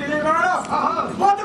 ಸುಲಭ ಅಂತ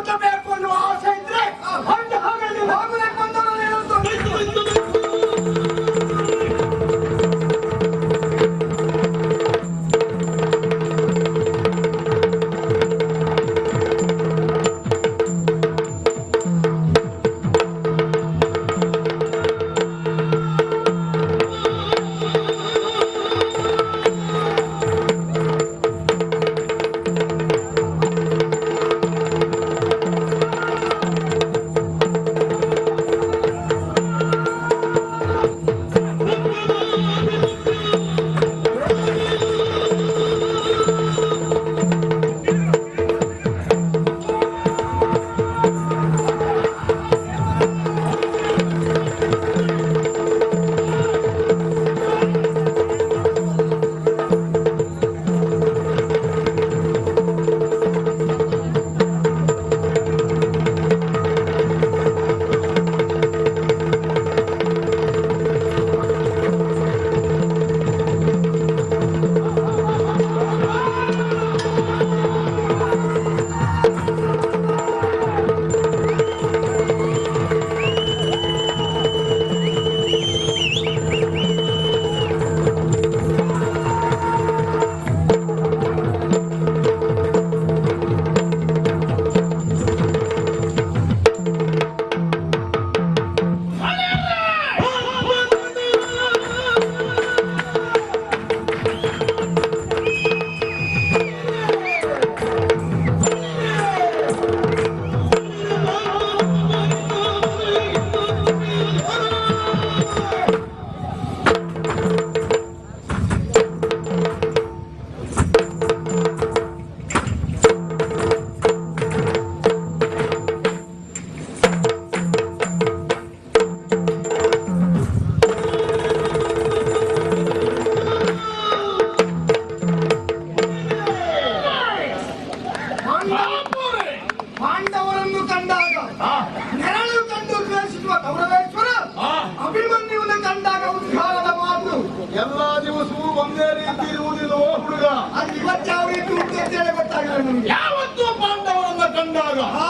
ಎಲ್ಲಾ ದಿವಸವೂ ಒಂದೇ ರೀತಿ ಇರುವುದಿಲ್ಲವೋ ಹುಡುಗ. ಅದು ಇವತ್ತ್ಯಾವ ರೀತಿ ಉಂಟು ಅಂತ ಹೇಳಿ ಗೊತ್ತಾಗಲ್ಲ ನಮಗೆ? ಯಾವತ್ತೂ ಪಾಂಡವರನ್ನ ಕಂಡಾಗ ಹಾ.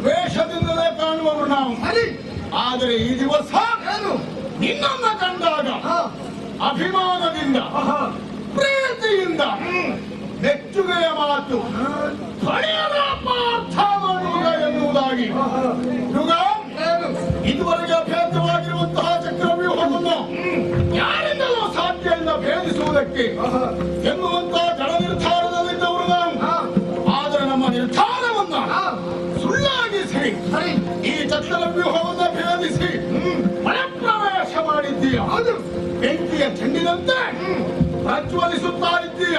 ವೇಷದಿಂದಲೇ ಕಾಣುವವರು ನಾವು. ಸರಿ. ಆದರೆ ಈ ದಿವಸ ಏನು? ನಿನ್ನನ್ನ ಕಂಡಾಗ ಹಾ. ಅಭಿಮಾನದಿಂದ ಆಹಾ. ಪ್ರೀತಿಯಿಂದ ಮೆಚ್ಚುಗೆಯ ಮಾತು ಹಳೆಯದ ಭೇದಿಸುವುದಕ್ಕೆ ಎನ್ನುವಂತ ಜನ ನಿರ್ಧಾರದಲ್ಲಿದ್ದವರು ನಾವು. ಆದರೆ ನಮ್ಮ ನಿರ್ಧಾರವನ್ನ. ಸುಳ್ಳಾಗಿಸಿ ಸರಿ. ಈ ಚಕ್ರವ್ಯೂಹವನ್ನ ಭೇದಿಸಿ. ಮನಪ್ರವೇಶ ಮಾಡಿದ್ದೀಯ. ಹೌದು. ಬೆಂಕಿಯ ಚೆಂಡಿನಂತೆ ಪ್ರಜ್ವಲಿಸುತ್ತಾ ಇದ್ದೀಯ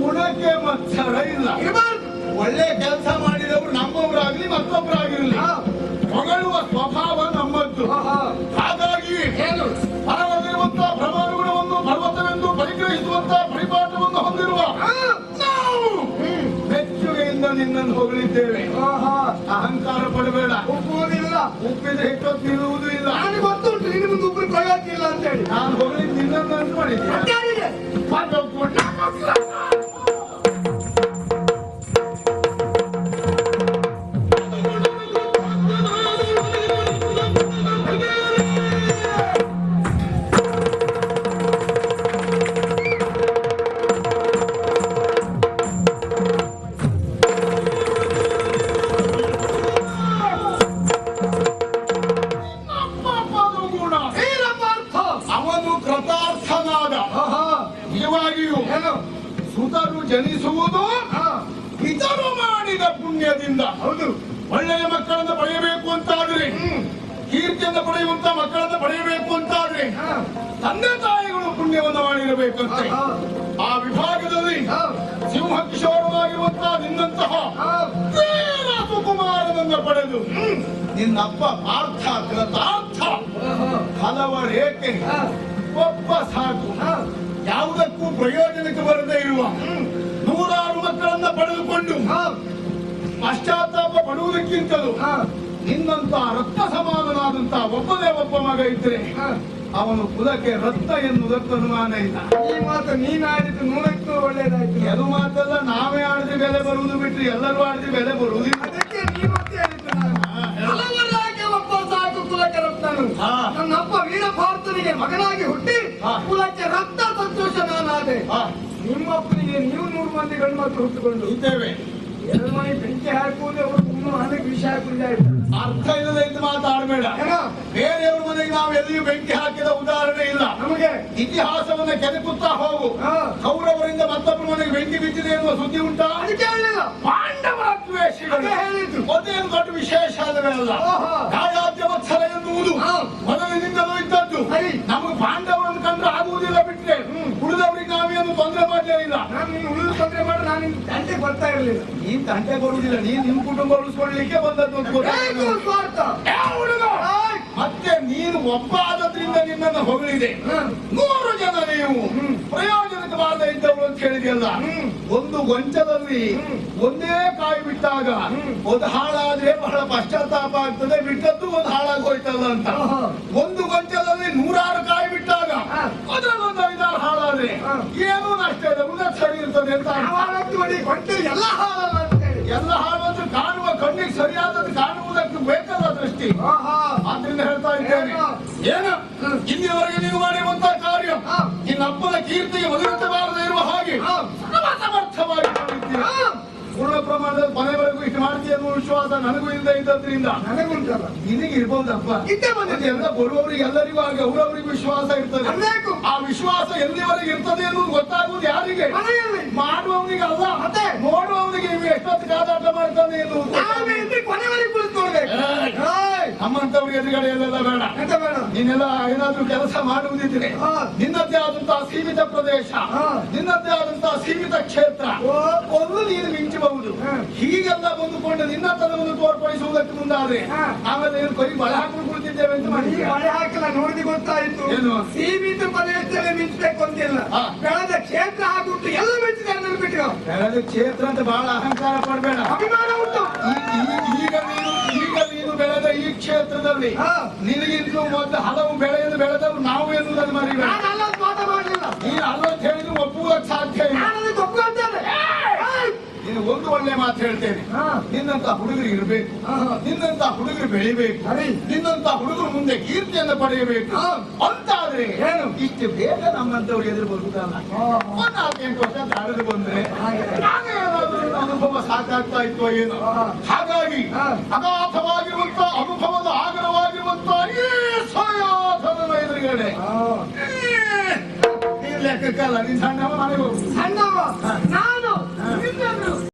ಗುಣಕ್ಕೆ ಮತ್ಸರ ಇಲ್ಲ. ಒಳ್ಳೆ ಕೆಲಸ ಮಾಡಿದವರು ನಮ್ಮವರಾಗ್ಲಿ ಮತ್ತೊಬ್ಬರಾಗಿರಲಿ. ನಿನ್ನನ್ನು ಹೊಗಳಿದ್ದೇವೆ. ಅಹಂಕಾರ ಪಡಬೇಡ. ಉಪ್ಪುವುದಿಲ್ಲ. ಉಪ್ಪಿದ ಹಿಟ್ಟೊತ್ತು ನಿಲ್ಲುವುದು ಇಲ್ಲ. ನನಗೆ ಗೊತ್ತುಂಟು ಇನ್ನು ಮುಂದೆ ಒಬ್ಬರು ಕೊಯ್ಯೋಕ್ಕಿಲ್ಲ ಅಂತ ಹೇಳಿ ನಾನು ಹೊಗಳಿದ್ದು ನಿನ್ನನ್ನು ಅಂತ ಮಾಡಿದ್ದೆ ಕೃತಾರ್ಥನಾದ. ನಿಜವಾಗಿಯೂ ಸುತರು ಜನಿಸುವುದು. ಇತರು ಮಾಡಿದ ಪುಣ್ಯದಿಂದ ಹೌದು ಒಳ್ಳೆಯ ಮಕ್ಕಳನ್ನ ಪಡೆಯಬೇಕು ಅಂತಾದ್ರೆ ಕೀರ್ತಿಯನ್ನು ಪಡೆಯುವಂತ ಮಕ್ಕಳನ್ನ ಪಡೆಯಬೇಕು ಅಂತಾದ್ರೆ. ತಂದೆ ತಾಯಿಗಳು ಪುಣ್ಯವನ್ನು ಮಾಡಿರಬೇಕಂತೆ ಅಂತ ಆ ವಿಭಾಗದಲ್ಲಿ. ಸಿಂಹ ಕಿಶೋರವಾಗಿರುವಂತ ನಿನ್ನಂತಹ ಸುಕುಮಾರನನ್ನ ಪಡೆದು ನಿನ್ನಪ್ಪ ಅರ್ಥ ಕೃತಾರ್ಥ ಆಹಾ. ಒಬ್ಬ ಸಾಕು. ಯಾವುದಕ್ಕೂ ಪ್ರಯೋಜನಕ್ಕೆ ಬರದೇ ಇರುವ ನೂರಾರು ಮಕ್ಕಳನ್ನ ಪಡೆದುಕೊಂಡು. ಪಶ್ಚಾತ್ತಾಪ ಪಡುವುದಕ್ಕಿಂತಲೂ. ನಿನ್ನಂತ ರಕ್ತ ಸಮಾನನಾದಂತ ಒಬ್ಬನೇ ಒಬ್ಬ ಮಗ ಇದ್ರೆ. ಅವನು ಕುಲಕ್ಕೆ ರಕ್ತ ಎನ್ನುವುದಕ್ಕೆ ಅನುಮಾನ ಇಲ್ಲ ಈ ಮಾತು ನೀನಾಡಿದ್ದು ನೂರಕ್ಕೂ ಒಳ್ಳೇದಾಯ್ತು ಅದು ಮಾತಲ್ಲ ನಾವೇ ಆಡಿದ್ರೆ ಬೆಲೆ ಬರುವುದು ಬಿಟ್ರೆ ಎಲ್ಲರೂ ಆಡಿದ್ರೆ ಬೆಲೆ ಬರುವುದಿಲ್ಲ ಮಗನಾಗಿ ಹುಟ್ಟಿ. ಕುಲಕ್ಕೆ ರಕ್ತ ಸಂತೋಷ ನಾನಾದೆ. ನಿಮ್ಮಪ್ಪನಿಗೆ ನೀವು ನೂರು ಮಂದಿ ಗಂಡು ಮಕ್ಕಳು ಹುಟ್ಟುಕೊಂಡು ಇದ್ದೇವೆ. ಎರಡು ಮನೆ ಬೆಂಕಿ ಹಾಕುವುದು ಅವರು ಇನ್ನೂ ಮನೆಗೆ ಆಯ್ತು ಅರ್ಥ ಇಲ್ಲದ ಇದು ಮಾತಾಡಬೇಡ. ಬೇರೆಯವ್ರ ಮನೆಗೆ ನಾವು ಎಲ್ಲಿಯೂ ಬೆಂಕಿ ಹಾಕಿದ ಉದಾಹರಣೆ ಇಲ್ಲ. ನಮಗೆ? ಇತಿಹಾಸವನ್ನ ಕೆದಕುತ್ತಾ ಹೋಗು. ಕೌರವರಿಂದ ಮತ್ತೊಬ್ಬರ ಮನೆಗೆ ಬೆಂಕಿ ಬಿದ್ದಿದೆ ಎನ್ನುವ ಸುದ್ದಿ ಉಂಟಾ? ಅದಕ್ಕೆ ಹೇಳಿಲ್ಲ. ಪಾಂಡವರ ದ್ವೇಷಗಳು. ಅದೇನು ದೊಡ್ಡ ವಿಶೇಷ ಅಲ್ಲವೇ ಅಲ್ಲ? ವತ್ಸಲ ಎನ್ನುವುದು. ಮೊದಲಿನಿಂದಲೂ ಸರಿ. ನಮಗೆ ಪಾಂಡವರನ್ನು ಕಂಡ್ರೆ ಆಗುವುದಿಲ್ಲ ಬಿಟ್ರೆ. ಉಳಿದವರಿಗೆ ನಾವೇನು ತೊಂದರೆ ಮಾಡಲೇ ಇಲ್ಲ ನಾನು ನೀನು ಉಳಿದು ತೊಂದರೆ ಮಾಡಿ ನಾನು ನಿನ್ ತಂಟೆಗೆ ಬರ್ತಾ ಇರಲಿಲ್ಲ. ನೀನ್ ತಂಟೆ ಬರುವುದಿಲ್ಲ. ನೀನ್ ನಿಮ್ ಕುಟುಂಬ ಉಳಿಸ್ಕೊಳ್ಳಿಕ್ಕೆ ಬಂದದ್ದು ಅಂತ ಮತ್ತೆ ನೀನು ಒಬ್ಬ ಆದದ್ರಿಂದ ನಿನ್ನನ್ನು ಹೊಗಳಿದೆ. ನೂರು ಜನ ನೀವು. ಪ್ರಯೋಜನಕವಾದ ಇದ್ದವರು ಅಂತ ಹೇಳಿದೆಯಲ್ಲ. ಒಂದು ಗೊಂಚದಲ್ಲಿ ಒಂದೇ ಕಾಯಿ ಬಿಟ್ಟಾಗ. ಒಂದು ಹಾಳಾದ್ರೆ ಬಹಳ ಪಶ್ಚಾತ್ತಾಪ ಆಗ್ತದೆ. ಬಿಟ್ಟದ್ದು ಒಂದು ಹಾಳಾಗೋಯ್ತಲ್ಲ ಅಂತ. ಒಂದು ಗೊಂಚದಲ್ಲಿ ನೂರಾರು ಕಾಯಿ ಬಿಟ್ಟಾಗ. ಅದರಲ್ಲೊಂದು ಐದಾರು ಹಾಳಾದ್ರೆ ಏನು ನಷ್ಟ ಇದೆ ಮುಂದೆ ಸರಿ ಇರ್ತದೆ ಅಂತ ಹೊಟ್ಟೆ ಎಲ್ಲ ಹಾಳಲ್ಲ ಎಲ್ಲ ಹಾಳಾದ್ರೂ ಕಾಣುವ ಕಣ್ಣಿಗೆ ಸರಿಯಾದದ್ದು ಕಾಣುವುದಕ್ಕೆ ಬೇಕಲ್ಲ ದೃಷ್ಟಿ. ಆದ್ರಿಂದ ಹೇಳ್ತಾ ಇದ್ದೇನೆ. ಏನು? ಇಷ್ಟು ಮಾಡ್ತೀಯ ಅನ್ನೋ ವಿಶ್ವಾಸ ನನಗೂ ಇಲ್ಲದೆ ಇದ್ದದ್ರಿಂದ ನನಗುಂಟಲ್ಲ ನಿನಗೆ ಇರ್ಬೋದಪ್ಪ ಇದ್ದೇ ಬಂದಿದೆ. ಎಲ್ಲ ಬರುವವರಿಗೆ ಎಲ್ಲರಿಗೂ ಹಾಗೆ ಅವರವರಿಗೆ ವಿಶ್ವಾಸ ಇರ್ತದೆ. ಆ ವಿಶ್ವಾಸ ಎಲ್ಲಿವರೆಗೆ ಇರ್ತದೆ ಅನ್ನೋದು ಗೊತ್ತಾಗುವುದು ಯಾರಿಗೆ ಮಾಡುವವನಿಗೆ ಅಲ್ಲ ಮತ್ತೆ? ನೋಡುವವನಿಗೆ ನೀವು ಎಷ್ಟೊತ್ತು ಕಾದಾಟ ಮಾಡ್ತಾನೆ ಎನ್ನುವುದು ಎದುರುಗಡೆ ಎಲ್ಲೆಲ್ಲ ಕೊನೆವರೆಗೆ ಕುಳಿತುಕೊಳ್ಬೇಕು! ನಮ್ಮಂತವ್ರಿಗೆ ಎದುರುಗಡೆಯಲ್ಲೆಲ್ಲ ಬೇಡ ನೀನೆಲ್ಲ ಏನಾದ್ರೂ ಕೆಲಸ ಮಾಡುವುದಿದ್ರೆ. ನಿನ್ನದೇ ಆದಂತಹ ಸೀಮಿತ ಪ್ರದೇಶ. ನಿನ್ನದೇ ಆದಂತಹ ಸೀಮಿತ ಕ್ಷೇತ್ರ ಓ. ಒಂದು ನೀನು ಮಿಂಚಬಹುದು ಹಾ. ಹೀಗೆಲ್ಲ ಬಂದುಕೊಂಡು ನಿನ್ನ ತನವನ್ನು ತೋರ್ಪಡಿಸುವುದಕ್ಕೆ ಮುಂದಾದ್ರೆ. ಆಮೇಲೆ ಏನು ಕೈ ಮಳೆ ಹಾಕಲು ಕುಳಿತಿದ್ದೇವೆ ಅಂತ ಮಾಡಿದ್ದೀಯ ಮಳೆ ಹಾಕಲ್ಲ ನೋಡಿದ ಗೊತ್ತಾಯ್ತು. ಏನು? ಸೀಮಿತ ಪ್ರದೇಶದಲ್ಲಿ ಮಿಂಚಬೇಕು ಅಂತಿಲ್ಲ. ಬೆಳೆದ ಕ್ಷೇತ್ರ ಆಗ್ಬಿಟ್ಟು ಎಲ್ಲ ಮಿಂಚಿದೆ ಬಿಟ್ಟು ಬೆಳೆದ ಕ್ಷೇತ್ರ ಅಂತ ಬಹಳ ಅಹಂಕಾರ ಪಡಬೇಡ. ಅಭಿಮಾನ ಉಂಟು. ಈಗ ನೀನು ಈಗ ನೀನು ಬೆಳೆದ ಈ ಕ್ಷೇತ್ರದಲ್ಲಿ ನಿನಗಿಂತ ನಿನಗಿಂತಲೂ ಮೊದಲು ಹಲವು ಬೆಳೆಯನ್ನು ಬೆಳೆದವರು ನಾವು ಎನ್ನುವುದನ್ನು ಮರಿಬೇಡ. ನಾನು ಅಲ್ಲ ಹೇಳಿದ್ರು ಒಪ್ಪುವುದಕ್ಕೆ ಸಾಧ್ಯ ಇಲ್ಲ ನಾನು ಅದಕ್ಕೆ ಒಪ್ಕೊಳ್ತೇನೆ ಏಯ್! ನೀನು ಒಂದು ಒಳ್ಳೆ ಮಾತು ಹೇಳ್ತೇನೆ. ನಿನ್ನಂತ ಹುಡುಗರು ಇರಬೇಕು. ನಿನ್ನಂತ ಹುಡುಗರು ಬೆಳಿಬೇಕು. ನಿನ್ನಂತ ಹುಡುಗರು ಮುಂದೆ ಕೀರ್ತಿಯನ್ನು ಪಡೆಯಬೇಕು. ಅಂತಾದ್ರೆ ಏನು? ಇಷ್ಟು ಬೇಗ ನಮ್ಮಂತವ್ರು ಎದುರು ಬರುವುದಲ್ಲ. ನಾಲ್ಕೆಂಟು ವರ್ಷ ತಾಳದು ಬಂದ್ರೆ ಅನುಭವ ಸಾಕಾಗ್ತಾ ಇತ್ತು ಏನು. ಹಾಗಾಗಿ. ಅಗಾಧವಾಗಿರುವಂತ ಅನುಭವದ ಆಗರವಾಗಿರುವಂತ ಈ ಸಯೋಧನ ಎದುರುಗಡೆ. ಲೆಕ್ಕಕ್ಕಲ್ಲ ನೀನ್ ಸಣ್ಣವ ಮನೆಗೆ ಸಣ್ಣವ? ಸಣ್ಣವ